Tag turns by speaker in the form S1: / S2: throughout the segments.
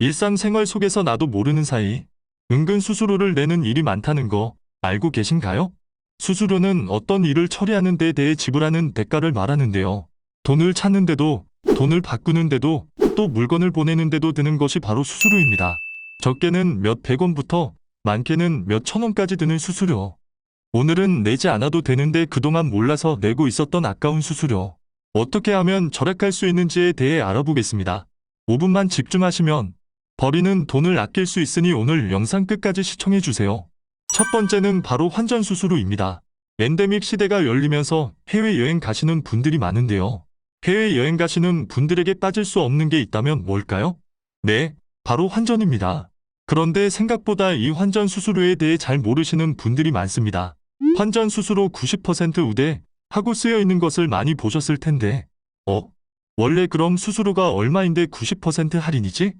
S1: 일상생활 속에서 나도 모르는 사이 은근 수수료를 내는 일이 많다는 거 알고 계신가요? 수수료는 어떤 일을 처리하는 데 대해 지불하는 대가를 말하는데요. 돈을 찾는데도, 돈을 바꾸는데도, 또 물건을 보내는데도 드는 것이 바로 수수료입니다. 적게는 몇 백 원부터 많게는 몇 천 원까지 드는 수수료. 오늘은 내지 않아도 되는데 그동안 몰라서 내고 있었던 아까운 수수료. 어떻게 하면 절약할 수 있는지에 대해 알아보겠습니다. 5분만 집중하시면 버리는 돈을 아낄 수 있으니 오늘 영상 끝까지 시청해 주세요. 첫 번째는 바로 환전 수수료입니다. 엔데믹 시대가 열리면서 해외여행 가시는 분들이 많은데요. 해외여행 가시는 분들에게 빠질 수 없는 게 있다면 뭘까요? 네, 바로 환전입니다. 그런데 생각보다 이 환전 수수료에 대해 잘 모르시는 분들이 많습니다. 환전 수수료 90% 우대 하고 쓰여 있는 것을 많이 보셨을 텐데, 어? 원래 그럼 수수료가 얼마인데 90% 할인이지?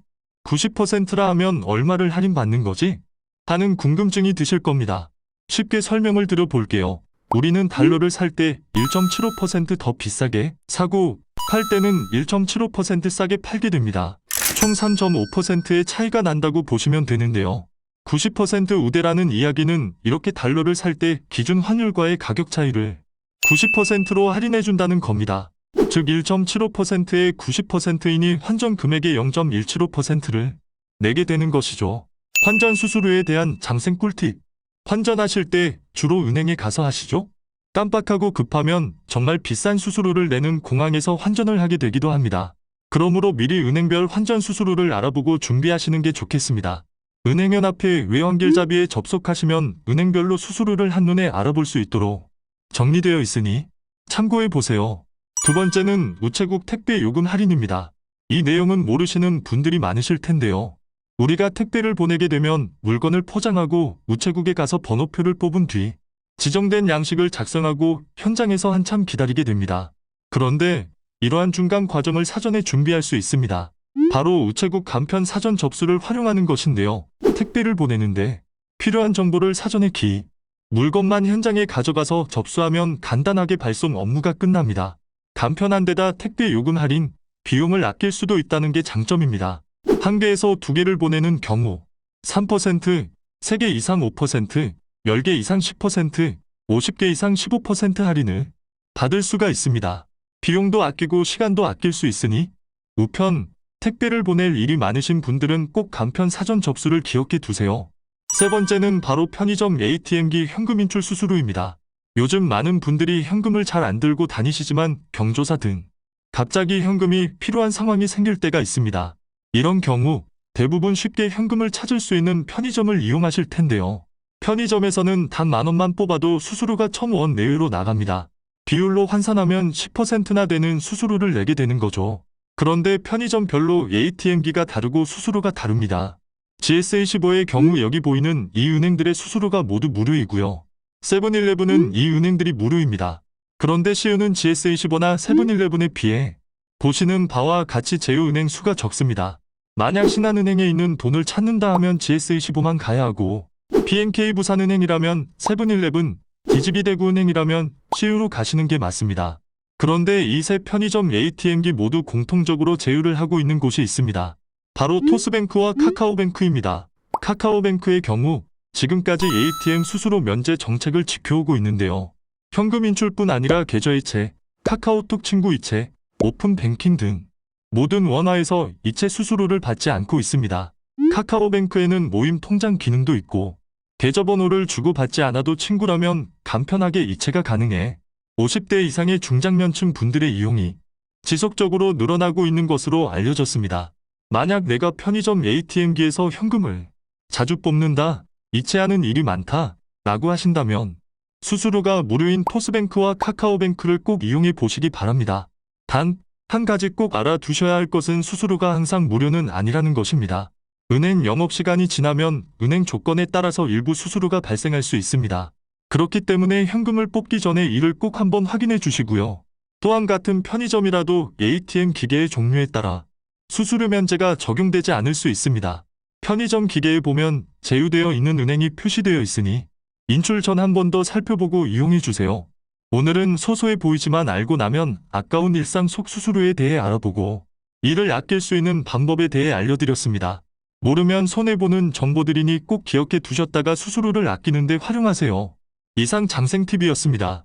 S1: 90%라 하면 얼마를 할인받는 거지? 하는 궁금증이 드실 겁니다. 쉽게 설명을 드려볼게요. 우리는 달러를 살 때 1.75%더 비싸게 사고 팔 때는 1.75% 싸게 팔게 됩니다. 총 3.5%의 차이가 난다고 보시면 되는데요. 90% 우대라는 이야기는 이렇게 달러를 살 때 기준 환율과의 가격 차이를 90%로 할인해준다는 겁니다. 즉 1.75%의 90%이니 환전 금액의 0.175%를 내게 되는 것이죠. 환전 수수료에 대한 장생 꿀팁. 환전하실 때 주로 은행에 가서 하시죠? 깜빡하고 급하면 정말 비싼 수수료를 내는 공항에서 환전을 하게 되기도 합니다. 그러므로 미리 은행별 환전 수수료를 알아보고 준비하시는 게 좋겠습니다. 은행연합회 외환결자비에 접속하시면 은행별로 수수료를 한눈에 알아볼 수 있도록 정리되어 있으니 참고해 보세요. 두 번째는 우체국 택배 요금 할인입니다. 이 내용은 모르시는 분들이 많으실 텐데요. 우리가 택배를 보내게 되면 물건을 포장하고 우체국에 가서 번호표를 뽑은 뒤 지정된 양식을 작성하고 현장에서 한참 기다리게 됩니다. 그런데 이러한 중간 과정을 사전에 준비할 수 있습니다. 바로 우체국 간편 사전 접수를 활용하는 것인데요. 택배를 보내는데 필요한 정보를 사전에 기, 물건만 현장에 가져가서 접수하면 간단하게 발송 업무가 끝납니다. 간편한 데다 택배 요금 할인, 비용을 아낄 수도 있다는 게 장점입니다. 한 개에서 두 개를 보내는 경우 3%, 3개 이상 5%, 10개 이상 10%, 50개 이상 15% 할인을 받을 수가 있습니다. 비용도 아끼고 시간도 아낄 수 있으니 우편, 택배를 보낼 일이 많으신 분들은 꼭 간편 사전 접수를 기억해 두세요. 세 번째는 바로 편의점 ATM기 현금 인출 수수료입니다. 요즘 많은 분들이 현금을 잘 안 들고 다니시지만 경조사 등 갑자기 현금이 필요한 상황이 생길 때가 있습니다. 이런 경우 대부분 쉽게 현금을 찾을 수 있는 편의점을 이용하실 텐데요. 편의점에서는 단 만 원만 뽑아도 수수료가 1,000원 내외로 나갑니다. 비율로 환산하면 10%나 되는 수수료를 내게 되는 거죠. 그런데 편의점별로 ATM기가 다르고 수수료가 다릅니다. GS25의 경우 여기 보이는 이 은행들의 수수료가 모두 무료이고요. 세븐일레븐은 이 은행들이 무료입니다. 그런데 시우는 GS25나 세븐일레븐에 비해 보시는 바와 같이 제휴은행 수가 적습니다. 만약 신한은행에 있는 돈을 찾는다 하면 GS25만 가야 하고 BNK 부산은행이라면 세븐일레븐, DGB 대구은행이라면 시우로 가시는 게 맞습니다. 그런데 이 세 편의점 ATM기 모두 공통적으로 제휴를 하고 있는 곳이 있습니다. 바로 토스뱅크와 카카오뱅크입니다. 카카오뱅크의 경우 지금까지 ATM 수수료 면제 정책을 지켜오고 있는데요. 현금 인출뿐 아니라 계좌이체, 카카오톡 친구 이체, 오픈 뱅킹 등 모든 원화에서 이체 수수료를 받지 않고 있습니다. 카카오뱅크에는 모임 통장 기능도 있고 계좌번호를 주고받지 않아도 친구라면 간편하게 이체가 가능해 50대 이상의 중장년층 분들의 이용이 지속적으로 늘어나고 있는 것으로 알려졌습니다. 만약 내가 편의점 ATM기에서 현금을 자주 뽑는다, 이체하는 일이 많다, 라고 하신다면 수수료가 무료인 토스뱅크와 카카오뱅크를 꼭 이용해 보시기 바랍니다. 단, 한 가지 꼭 알아두셔야 할 것은 수수료가 항상 무료는 아니라는 것입니다. 은행 영업시간이 지나면 은행 조건에 따라서 일부 수수료가 발생할 수 있습니다. 그렇기 때문에 현금을 뽑기 전에 이를 꼭 한번 확인해 주시고요. 또한 같은 편의점이라도 ATM 기계의 종류에 따라 수수료 면제가 적용되지 않을 수 있습니다. 편의점 기계에 보면 제휴되어 있는 은행이 표시되어 있으니 인출 전 한 번 더 살펴보고 이용해 주세요. 오늘은 소소해 보이지만 알고 나면 아까운 일상 속 수수료에 대해 알아보고 이를 아낄 수 있는 방법에 대해 알려드렸습니다. 모르면 손해보는 정보들이니 꼭 기억해 두셨다가 수수료를 아끼는데 활용하세요. 이상 장생TV였습니다.